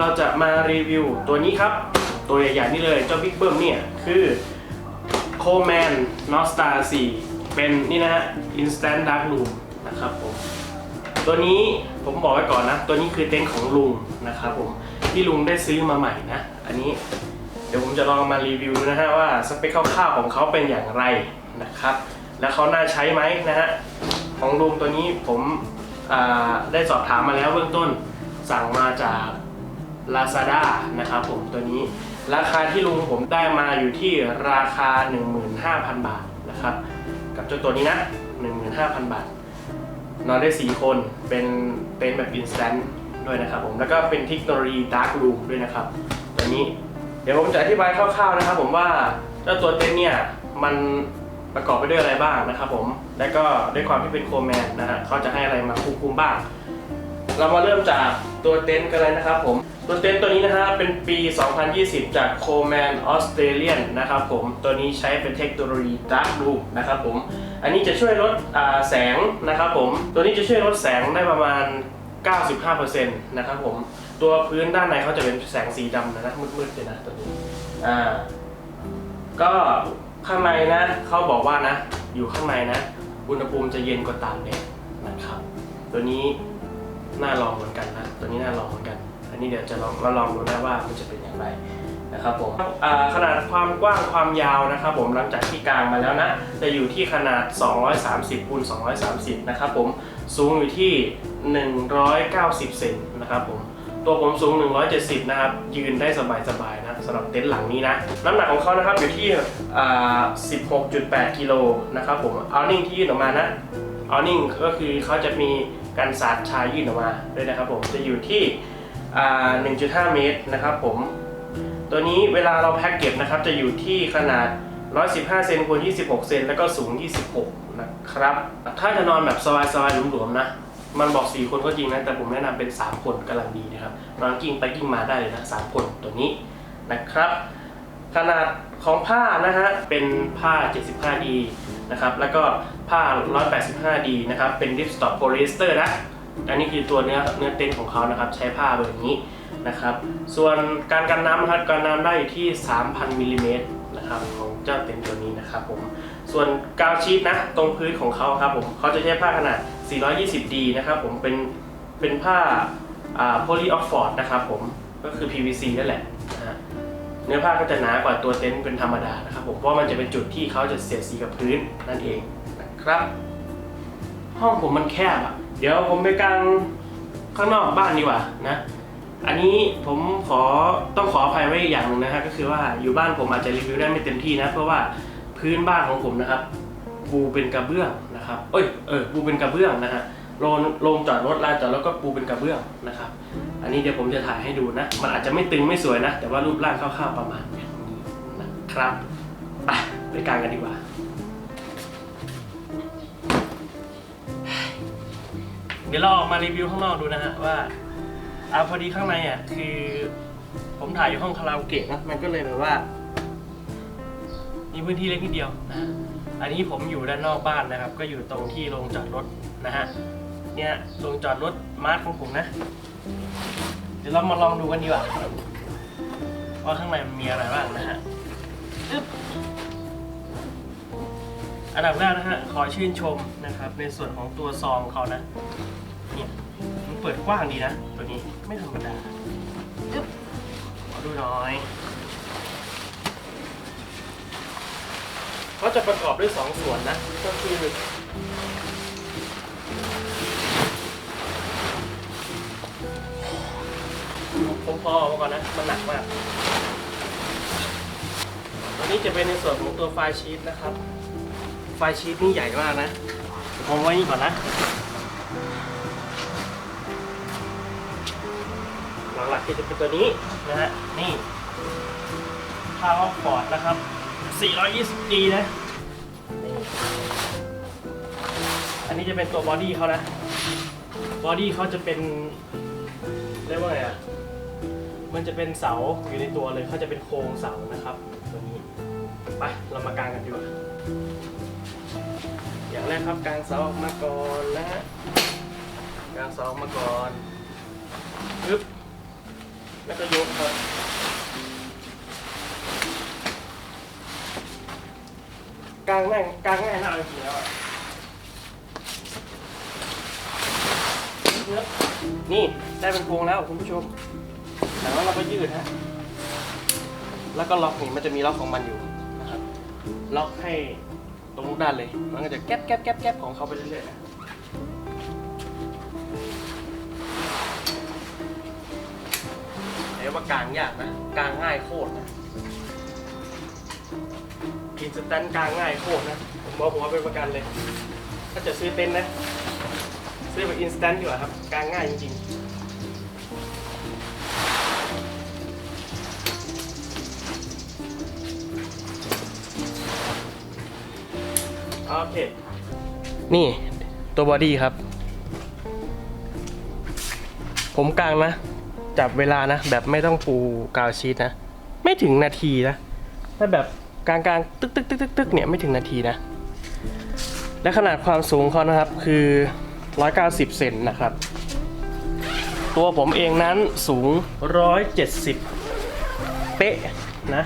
เราจะมารีวิวตัวนี้ครับ ตัวใหญ่ๆนี่เลย เจ้า Big Bum เนี่ย คือ Coleman Nostar 4เป็นนี่นะฮะ Instant Dark Room นะครับผม ตัวนี้ผมบอกไว้ก่อนนะ ตัวนี้คือเต็นท์ของลุงนะครับผม ที่ลุงได้ซื้อมาใหม่นะ อันนี้เดี๋ยวผมจะลองมารีวิวดูนะฮะว่าสเปคคร่าวๆของเขาเป็นอย่างไรนะครับ แล้วเขาน่าใช้ไหมนะฮะ ของลุงตัวนี้ผมได้สอบถามมาแล้วเบื้องต้นสั่งมาจาก Lazada นะครับผมตัวนี้ ราคาที่ลุงผมได้มาอยู่ที่ราคา 15,000 บาทนะครับ กับเจ้าตัวนี้นะ 15,000 บาท นอนได้ 4 คนเป็นเต็นท์แบบอินสแตนต์ด้วยนะครับผมแล้วก็เป็นเทคโนโลยีดาร์กรูมด้วยนะครับ ตัวนี้เดี๋ยวผมจะอธิบายคร่าวๆนะครับ ผมว่าเจ้าตัวเต็นท์เนี่ยมันประกอบไปด้วยอะไรบ้างนะครับผม และก็ด้วยความที่เป็นโคแมนนะฮะเขาจะให้อะไรมาควบคุมบ้าง เรามาเริ่มจากตัวเต็นท์กันเลยนะครับผม ตัวเต็นท์ตัวนี้นะฮะเป็นปี 2020 จากโคแมนออสเตรเลียนนะครับผม ตัวนี้ใช้เป็นเทคโนโลยีดาร์กรูมนะครับผม อันนี้จะช่วยลดแสงนะครับผม ตัวนี้จะช่วยลดแสงได้ประมาณ 95%นะครับผม ตัวพื้นด้านในเขาจะเป็นแสงสีดำนะนะมืดๆเลยนะตัวนี้ อ่า ก็ข้างในนะเขาบอกว่านะ อยู่ข้างในนะ อุณหภูมิจะเย็นกว่าต่างแดดนะครับ ตัวนี้ น่าลองเหมือนกันนะตัวนี้น่าลองเหมือนกัน อันนี้เดี๋ยวจะลองมาลองดูนะว่ามันจะเป็นอย่างไรนะครับผมขนาดความกว้างความยาวนะครับผมหลังจากที่กลางมาแล้วนะ จะอยู่ที่ขนาด 230คูณ230 นะครับผมสูงอยู่ที่ 190 เซนนะครับผมตัวผมสูง 170 นะครับ ยืนได้สบายๆนะสำหรับเต็นท์หลังนี้นะ น้ำหนักของเขานะครับอยู่ที่ 16.8 กิโลนะครับผมเอานิ่งที่ยื่นออกมานะเอานิ่งก็คือเขาจะมี การสาดชายยื่นออกมาด้วยนะครับผมจะอยู่ที่ 1.5 เมตรนะครับผมตัวนี้เวลาเราแพ็กเก็บนะครับจะอยู่ที่ขนาด 115 เซนคูณ26 เซนแล้วก็สูง 26 นะครับ ถ้าจะนอนแบบสบายๆหลวมๆนะ มันบอก 4 คนก็จริงนะ แต่ผมแนะนำเป็น 3 คนกำลังดีนะครับ นอนกิ้งไปกิ้งมาได้เลยนะ 3 คนตัวนี้นะครับ ขนาดของผ้านะฮะ เป็นผ้า 75D นะครับ แล้วก็ ผ้า 185D นะครับ เป็นริปสต็อกโพลีเอสเตอร์นะ อันนี้คือตัวเนื้อเนื้อเต็นท์ของเขานะครับ ใช้ผ้าแบบนี้นะครับ ส่วนการกันน้ำนะครับกันน้ำได้อยู่ที่ 3,000มิลลิเมตรนะครับของเจ้าเต็นท์ตัวนี้นะครับผม ส่วนกาวชีตนะ ตรงพื้นของเขาครับผมเขาจะใช้ผ้าขนาด 420D นะครับผม เป็นเป็นผ้าโพลีออกฟอร์ดนะครับผม ก็คือ PVC นั่นแหละนะเนื้อผ้าก็จะหนากว่าตัวเต็นท์เป็นธรรมดานะครับผม เพราะมันจะเป็นจุดที่เขาจะเสียดสีกับพื้นนั่นเอง ครับ ห้องผมมันแคบอะเดี๋ยวผมไปกางข้างนอกบ้านดีกว่านะ อันนี้ผมขอต้องขออภัยไว้อย่างหนึงนะฮะก็คือว่าอยู่บ้านผมอาจจะรีวิวได้ไม่เต็มที่นะ เพราะว่าพื้นบ้านของผมนะครับปูเป็นกระเบื้องนะครับ เอ้ยเออปูเป็นกระเบื้องนะฮะโรงโรงจอดรถลานจอดรถก็ปูเป็นกระเบื้องนะครับ อันนี้เดี๋ยวผมจะถ่ายให้ดูนะ มันอาจจะไม่ตึงไม่สวยนะ แต่ว่ารูปร่างคร่าวๆประมาณนี้นะครับไปไปกางกันดีกว่า เดี๋ยวเราออกมารีวิวข้างนอกดูนะฮะว่าเอาพอดีข้างในอะคือผมถ่ายอยู่ห้องคาราโอเกะนะมันก็เลยแบบว่า มีพื้นที่เล็กนิดเดียวนะฮะอันนี้ผมอยู่ด้านนอกบ้านนะครับ ก็อยู่ตรงที่โรงจอดรถนะฮะเนี่ยโรงจอดรถมาร์ทของผมนะ เดี๋ยวเรามาลองดูกันดีกว่าว่าข้างในมันมีอะไรบ้างนะฮะ อันดับแรกนะฮะขอชื่นชมนะครับในส่วนของตัวซองเขานะเนี่ยมันเปิดกว้างดีนะ ตัวนี้ไม่ธรรมดาอึ๊บขอดูหน่อยเขาจะประกอบด้วยสองส่วนนะ ก็คือผมพอออกมาก่อนนะ มันหนักมาก ตัวนี้จะเป็นในส่วนของตัวไฟล์ชีตนะครับ ไฟล์ชีตนี่ใหญ่มากนะผมไว้นี่ก่อนนะ หลักๆก็จะเป็นตัวนี้นะฮะ นี่พาวฟอร์ดนะครับ 420D นะ นี่ อันนี้จะเป็นตัวบอดี้เขานะ บอดี้เขาจะเป็นเรียกว่าไงอะ มันจะเป็นเสาอยู่ในตัวเลยเขาจะเป็นโครงเสานะครับ ตัวนี้ ไป เรามากางกันดีกว่า แรกครับกางเสาออกมาก่อนนะฮะกางเสาออกมาก่อนปึ๊บแล้วก็ยกครับกางแม่งกางง่ายมาเลยทีแล้วอะนี่ได้เป็นโครงแล้วคุณผู้ชม แต่ว่าเราก็ยืดฮะ แล้วก็ล็อกนี่มันจะมีล็อกของมันอยู่นะครับ ล็อกให้ ตรงทุกด้านเลย มันก็จะแก๊บแก๊บแก๊บแก๊บของเขาไปเรื่อยๆนะเรียกว่ากลางยากนะกลางง่ายโคตรนะอินสแตนกลางง่ายโคตรนะผมบอกผมว่าเป็นประกันเลย ถ้าจะซื้อเต็นท์นะ ซื้อแบบอินสแตนต์ดีกว่าครับกลางง่ายจริงๆ โอเค นี่ตัวบอดี้ครับ ผมกลางนะ จับเวลานะ แบบไม่ต้องปูกาวชีตนะ ไม่ถึงนาทีนะ ถ้าแบบกลางกลางตึกตึกตึกตึกตึกเนี่ยไม่ถึงนาทีนะ และขนาดความสูงเขานะครับคือ 190 เซนนะครับ ตัวผมเองนั้นสูง 170 เป๊ะนะ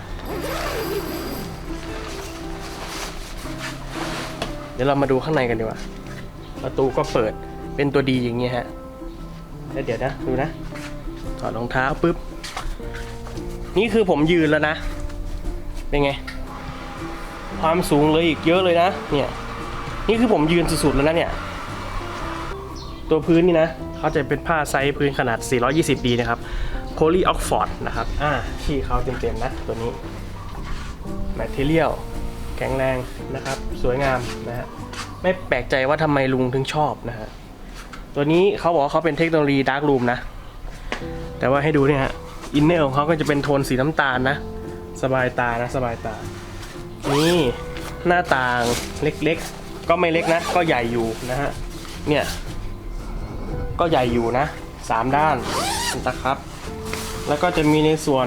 ดี๋ยวเรามาดูข้างในกันดีกว่า ประตูก็เปิดเป็นตัวดีอย่างเงี้ยฮะแล้วเดี๋ยวนะดูนะถอดรองเท้าปุ๊บ นี่คือผมยืนแล้วนะ เป็นไง ความสูงเลยอีกเยอะเลยนะ เนี่ย นี่คือผมยืนสุดๆแล้วนะเนี่ย ตัวพื้นนี่นะ เขาจะเป็นผ้าไซส์พื้นขนาด 420ดีนะครับ Poly Oxford นะครับ อ่าชื่เขาเต็มๆนะ ตัวนี้ Material แข็งแรงนะครับ สวยงามนะฮะไม่แปลกใจว่าทำไมลุงถึงชอบนะฮะตัวนี้เขาบอกว่าเขาเป็นเทคโนโลยี Dark Room นะ แต่ว่าให้ดูเนี่ยฮะอินเนอร์ของเขาก็จะเป็นโทนสีน้ำตาลนะ สบายตานะสบายตา นี่หน้าต่างเล็กๆ ก็ไม่เล็กนะ ก็ใหญ่อยู่นะฮะเนี่ยก็ใหญ่อยู่นะสามด้านนะครับ แล้วก็จะมีในส่วน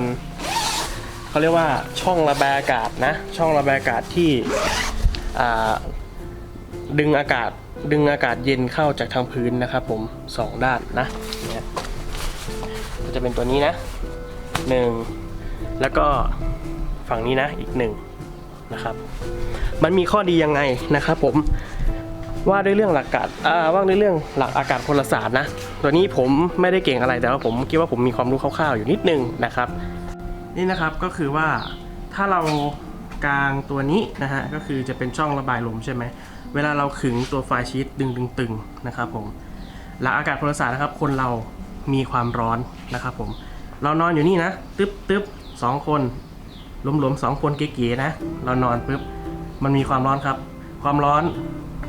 เขาเรียกว่าช่องระบายอากาศนะ ช่องระบายอากาศที่ดึงอากาศดึงอากาศเย็นเข้าจากทางพื้นนะครับผมสองด้านนะเนี่ยจะเป็นตัวนี้นะหนึ่งแล้วก็ฝั่งนี้นะอีกหนึ่งนะครับมันมีข้อดียังไงนะครับผมว่าด้วยเรื่องหลักการว่าด้วยเรื่องหลักอากาศพลศาสตร์นะ ตัวนี้ผมไม่ได้เก่งอะไรแต่ว่าผมคิดว่าผมมีความรู้คร่าวๆอยู่นิดนึงนะครับ นี่นะครับก็คือว่าถ้าเรากลางตัวนี้นะฮะก็คือจะเป็นช่องระบายลมใช่ไหมเวลาเราขึงตัวไฟชีตดึงดึงตึงๆนะครับผมหลักอากาศพลศาสตร์นะครับ คนเรามีความร้อนนะครับผมเรานอนอยู่นี่นะตึ๊บตึ๊บสองคนหลวมๆสองคนเก๋ๆนะ เรานอนปุ๊บมันมีความร้อนครับ ความร้อน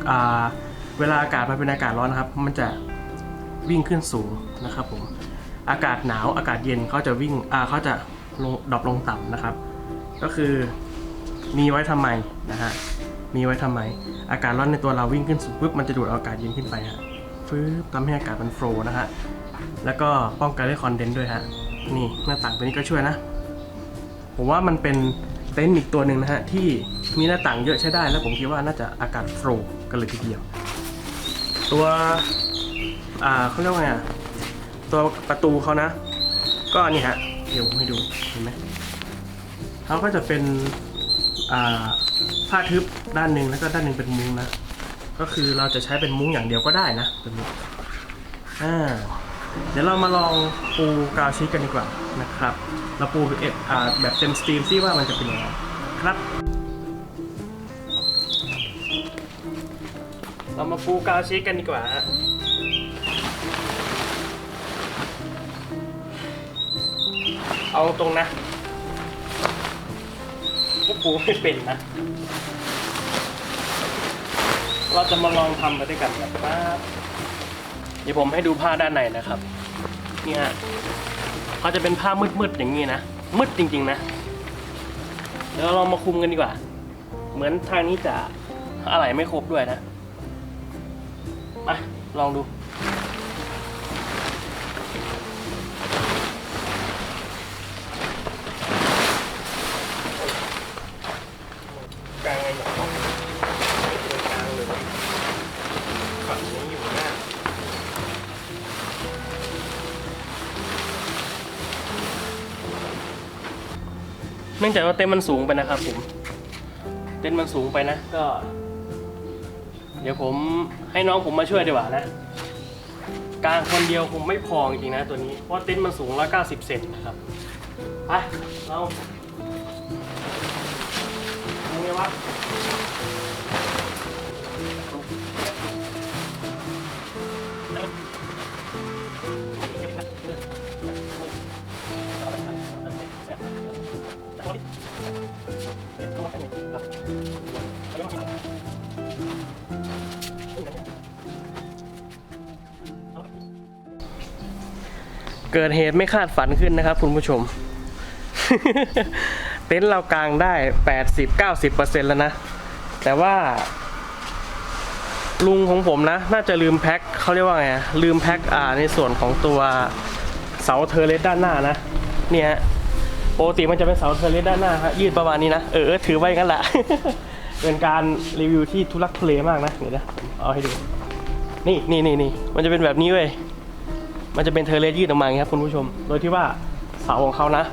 อ่าเวลาอากาศมันเป็นอากาศร้อนนะครับ มันจะวิ่งขึ้นสูงนะครับผมอากาศหนาวอากาศเย็นเขาจะวิ่งอ่าเขาจะ ดรอปลงต่ำนะครับ ก็คือมีไว้ทำไมนะฮะมีไว้ทำไม อากาศร้อนในตัวเราวิ่งขึ้นสูงปุ๊บมันจะดูดอากาศเย็นขึ้นไปฮะฟื้บทำให้อากาศมันโฟล์นะฮะแล้วก็ป้องกันด้วยคอนเดนซ์ด้วยฮะนี่หน้าต่างตัวนี้ก็ช่วยนะ ผมว่ามันเป็นเต็นท์อีกตัวหนึ่งนะฮะที่มีหน้าต่างเยอะใช้ได้ แล้วผมคิดว่าน่าจะอากาศโฟลว์กันเลยทีเดียว ตัวอ่าเขาเรียกว่าไงอะตัวประตูเขานะ ก็นี่ฮะ เดี๋ยวผมให้ดูเห็นไหมเขาก็จะเป็นผ้าทึบด้านหนึ่งแล้วก็ด้านหนึ่งเป็นมุ้งนะ ก็คือเราจะใช้เป็นมุ้งอย่างเดียวก็ได้นะตัวนี้อ่าเดี๋ยวเรามาลองปูกาวชีสกันดีกว่านะครับ เราปูเอฟอ่าแบบเต็มสตรีมซิว่ามันจะเป็นยังไงครับ เรามาปูกาวชีสกันดีกว่า เอาตรงนะก็ปูไม่เป็นนะ เราจะมาลองทำไปด้วยกันนะครับเดี๋ยวผมให้ดูผ้าด้านในนะครับ เนี่ฮะเขาจะเป็นผ้ามืดๆอย่างนี้นะ มืดจริงๆนะ เดี๋ยวเราลองมาคุมกันดีกว่า เหมือนทางนี้จะอะไรไม่ครบด้วยนะ มาลองดู เนื่องจากว่าเต็นท์มันสูงไปนะครับผม เต็นท์มันสูงไปนะ ก็ เดี๋ยวผมให้น้องผมมาช่วยดีกว่านะ กลางคนเดียวคงไม่พอจริงๆนะตัวนี้ เพราะเต็นท์มันสูง190เซนนะครับ ไป เราทำไงวะ เกิดเหตุไม่คาดฝันขึ้นนะครับคุณผู้ชม เต็นท์เรากลางได้ 80-90%แล้วนะ แต่ว่า ลุงของผมนะ น่าจะลืมแพ็คเขาเรียกว่าไง ลืมแพ็คอ่าในส่วนของตัวเสาเทอร์เลสด้านหน้านะ เนี่ย ปกติมันจะเป็นเสาเทเลสด้านหน้าฮะยืดประมาณนี้นะ เออถือไว้งั้นแหละ เป็นการรีวิวที่ทุลักทุเลมากนะเดี๋ยวนะเอาให้ดู นี่นี่นี่นี่มันจะเป็นแบบนี้เว้ยมันจะเป็นเทเลสยืดออกมาอย่างนี้ครับคุณผู้ชม โดยที่ว่าเสาของเขานะ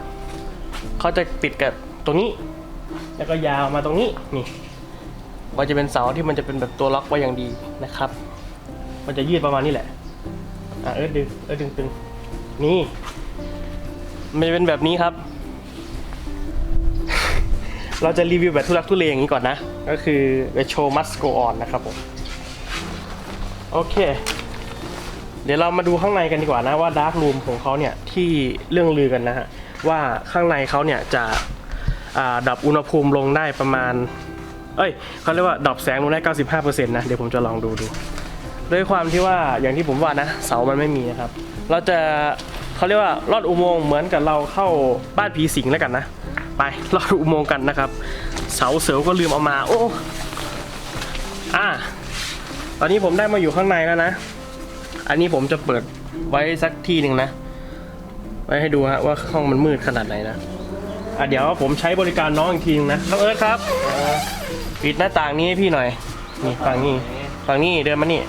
เขาจะติดกับตรงนี้ แล้วก็ยาวมาตรงนี้นี่มันจะเป็นเสาที่มันจะเป็นแบบตัวล็อกไว้อย่างดีนะครับ มันจะยืดประมาณนี้แหละอะเออดึงเออดึงตึงนี่มันจะเป็นแบบนี้ครับ เราจะรีวิวแบบทุลักทุเลอย่างนี้ก่อนนะ ก็คือ the show must go on นะครับผม โอเค เดี๋ยวเรามาดูข้างในกันดีกว่านะว่าดาร์กรูมของเขาเนี่ยที่เรื่องลือกันนะฮะ ว่าข้างในเขาเนี่ยจะดับอุณหภูมิลงได้ประมาณ เอ้ยเขาเรียกว่าดับแสงลงได้ 95%นะ เดี๋ยวผมจะลองดูดู ด้วยความที่ว่าอย่างที่ผมว่านะ เสามันไม่มีนะครับ เราจะเขาเรียกว่าลอดอุโมงค์เหมือนกับเราเข้าบ้านผีสิงแล้วกันนะ ไปลอดอุโมงค์กันนะครับ เสาเสริวก็ลืมเอามา โอ้อ่าตอนนี้ผมได้มาอยู่ข้างในแล้วนะ อันนี้ผมจะเปิดไว้สักที่หนึ่งนะ ไว้ให้ดูฮะว่าห้องมันมืดขนาดไหนนะอะเดี๋ยวผมใช้บริการน้องอีกทีนึงนะน้องเอิร์ธครับปิดหน้าต่างนี้ให้พี่หน่อยนี่ฝั่งนี้ฝั่งนี้เดินมานี่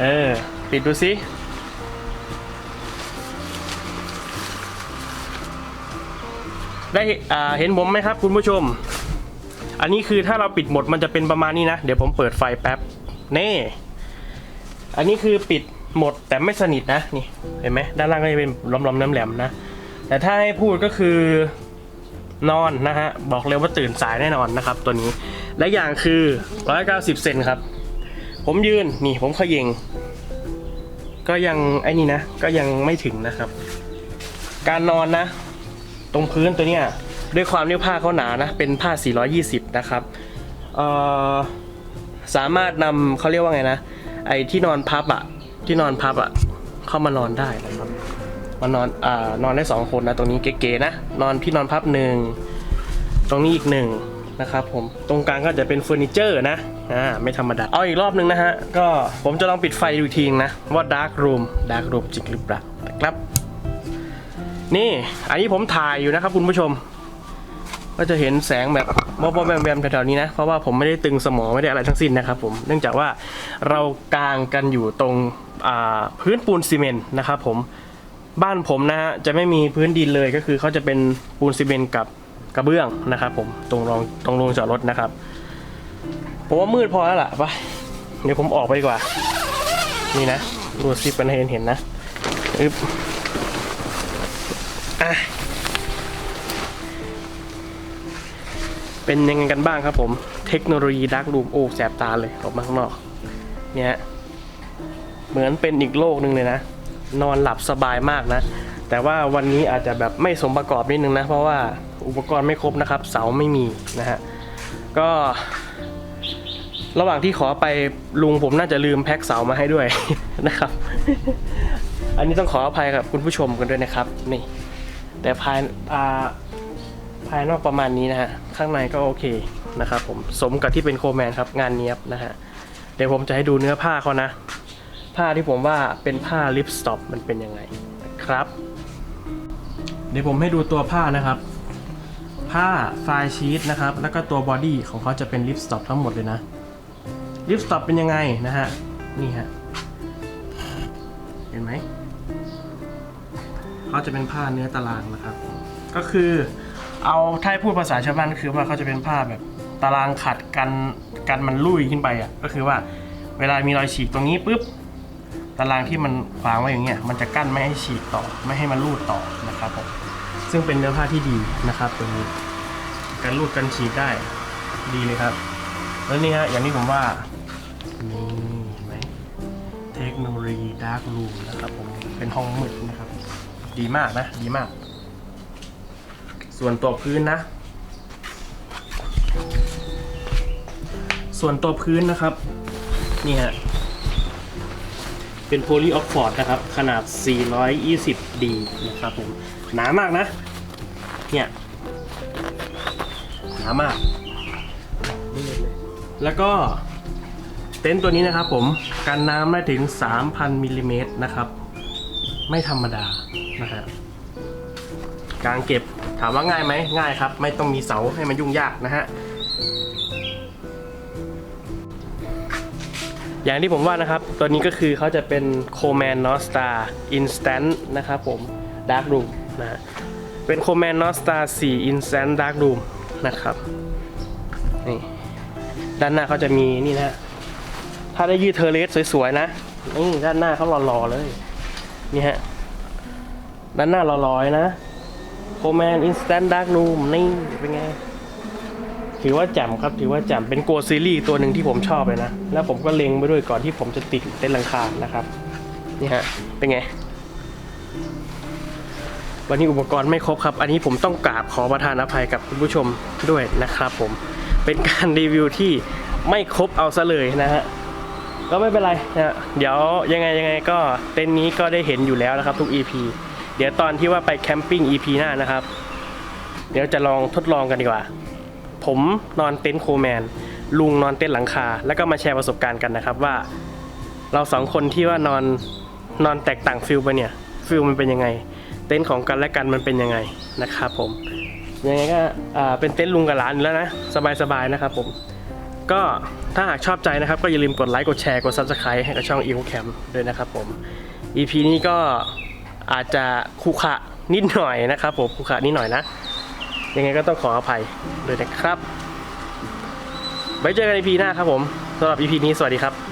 เออ ปิดดูสิ ได้เห็นผมไหมครับคุณผู้ชม อันนี้คือถ้าเราปิดหมดมันจะเป็นประมาณนี้นะ เดี๋ยวผมเปิดไฟแป๊บนี่อันนี้คือปิดหมดแต่ไม่สนิทนะนี่เห็นไหมด้านล่างก็จะเป็นล้อมๆแหลมๆนะ แต่ถ้าให้พูดก็คือนอนนะฮะ บอกเลยว่าตื่นสายแน่นอนนะครับ ตัวนี้ และอย่างคือ 190 เซนครับ ผมยืนนี่ผมเขยงก็ยังไอ้นี่นะ ก็ยังไม่ถึงนะครับ การนอนนะ ตรงพื้นตัวเนี้ยด้วยความที่ผ้าเขาหนานะ เป็นผ้า 420 นะครับสามารถนำเขาเรียกว่าไงนะ ไอ้ที่นอนพับอะที่นอนพับอะเข้ามานอนได้นะครับมานอนอ่านอนได้สองคนนะตรงนี้เก๋ๆนะนอนที่นอนพับหนึ่งตรงนี้อีกหนึ่งนะครับผมตรงกลางก็จะเป็นเฟอร์นิเจอร์นะอ่าไม่ธรรมดาเอาอีกรอบหนึงนะฮะก็ผมจะลองปิดไฟดูอีกทีนึงนะว่าดาร์กรูมดาร์กรูมจริงหรือเปล่านะครับ นี่ อันนี้ผมถ่ายอยู่นะครับคุณผู้ชม ก็จะเห็นแสงแบบมอบๆแวมๆแถวๆนี้นะ เพราะว่าผมไม่ได้ตึงสมองไม่ได้อะไรทั้งสิ้นนะครับผมเนื่องจากว่าเรากางกันอยู่ตรงพื้นปูนซีเมนต์นะครับผมบ้านผมนะฮะจะไม่มีพื้นดินเลยก็คือเขาจะเป็นปูนซีเมนต์กับกระเบื้องนะครับผมตรงรองตรงโรงจอดรถนะครับผมว่ามืดพอแล้วล่ะไปเดี๋ยวผมออกไปดีกว่า นี่นะรูดซิปกันให้เห็นนะอึ๊บ อะเป็นยังไงกันบ้างครับผม เทคโนโลยีดาร์กรูมโอ้แสบตาเลยออกมาข้างนอก เนี่ยเหมือนเป็นอีกโลกหนึ่งเลยนะ นอนหลับสบายมากนะ แต่ว่าวันนี้อาจจะแบบไม่สมประกอบนิดนึงนะ เพราะว่าอุปกรณ์ไม่ครบนะครับ เสาไม่มีนะฮะ ก็ ระหว่างที่ขอไปลุงผมน่าจะลืมแพ็คเสามาให้ด้วยนะครับ อันนี้ต้องขออภัยกับคุณผู้ชมกันด้วยนะครับ นี่ แต่ภายาภายนอกประมาณนี้นะฮะ ข้างในก็โอเคนะครับผม สมกับที่เป็นโคแมนครับ งานเนี้ยบนะฮะ เดี๋ยวผมจะให้ดูเนื้อผ้าเขานะ ผ้าที่ผมว่าเป็นผ้าลิปสต็อปมันเป็นยังไงครับ เดี๋ยวผมให้ดูตัวผ้านะครับ ผ้าไฟล์ชีตนะครับ แล้วก็ตัวบอดี้ของเขาจะเป็นลิปสต็อปทั้งหมดเลยนะ ลิปสต็อปเป็นยังไงนะฮะ นี่ฮะ เห็นไหม เขาจะเป็นผ้าเนื้อตารางนะครับ ก็คือเอาถ้าให้พูดภาษาชาวบ้านก็คือว่าเขาจะเป็นผ้าแบบตารางขัดกันกันมันลุยขึ้นไปอะก็คือว่าเวลามีรอยฉีกตรงนี้ปุ๊บตารางที่มันขวางไว้อย่างเงี้ยมันจะกั้นไม่ให้ฉีกต่อไม่ให้มันรูดต่อนะครับผมซึ่งเป็นเนื้อผ้าที่ดีนะครับตัวนี้การรูดกันฉีกได้ดีเลยครับ แล้วนี่ฮะอย่างที่ผมว่านี่เห็นไหมเทคโนโลยีดาร์กรูมนะครับผมเป็นห้องมืดนะ ดีมากนะ ดีมาก ส่วนตัวพื้นนะ ส่วนตัวพื้นนะครับ นี่ฮะ เป็นโพลีออกฟอร์ดนะครับ ขนาด 420D นะครับผม หนามากนะ เนี่ย หนามากแล้วก็เต็นท์ตัวนี้นะครับผม กันน้ำได้ถึง 3,000มิลลิเมตรนะครับ ไม่ธรรมดา นะฮะกางเก็บถามว่าง่ายไหมง่ายครับ ไม่ต้องมีเสาให้มันยุ่งยากนะฮะอย่างที่ผมว่านะครับ ตัวนี้ก็คือเขาจะเป็นโคแมนนอสตาอินสแตนต์นะครับผมดาร์กรูมนะ เป็นโคแมนนอสตา4 Instant Dark Room นะครับนี่ด้านหน้าเขาจะมีนี่นะ ถ้าได้ยืดเทอร์เลสสวยๆนะนี่ด้านหน้าเขาหล่อๆเลย นี่ฮะ ด้านหน้าล่อๆนะโคแมนอินสแตนต์ดาร์กนูมนี่เป็นไง ถือว่าแจ่มครับถือว่าแจ่มเป็นโกซีรีส์ตัวหนึ่งที่ผมชอบเลยนะ แล้วผมก็เล็งไปด้วยก่อนที่ผมจะติดเต้นหลังคานะครับ นี่ฮะ เป็นไง วันนี้อุปกรณ์ไม่ครบครับ อันนี้ผมต้องกราบขอประทานอภัยกับคุณผู้ชมด้วยนะครับผมเป็นการรีวิวที่ไม่ครบเอาซะเลยนะฮะก็ไม่เป็นไรนะเดี๋ยวยังไงยังไงก็เต็นท์นี้ก็ได้เห็นอยู่แล้วนะครับทุก EP ดี๋ยวตอนที่ว่าไปแคมปิ้ง EP หน้านะครับ เดี๋ยวจะลองทดลองกันดีกว่า ผมนอนเต็นท์โคแมน ลุงนอนเต็นท์หลังคา แล้วก็มาแชร์ประสบการณ์กันนะครับว่า เราสองคนที่ว่านอนนอนแตกต่างฟิลไปเนี่ยฟิลมันเป็นยังไง เต็นท์ของกันและกันมันเป็นยังไงนะครับผมยังไงก็เป็นเต็นท์ลุงกับหลานอยู่แล้วนะสบายๆนะครับผมก็ถ้าหากชอบใจนะครับ ก็อย่าลืมกดไลค์กดแชร์กด Subscribe ให้กับช่อง e v o Cam ด้วยนะครับผม EP นี้ก็ อาจจะคุขะนิดหน่อยนะครับผมคุขะนิดหน่อยนะ ยังไงก็ต้องขออภัยด้วยนะครับไว้เจอกันในพีหน้าครับผมสำหรับอีพีนี้สวัสดีครับ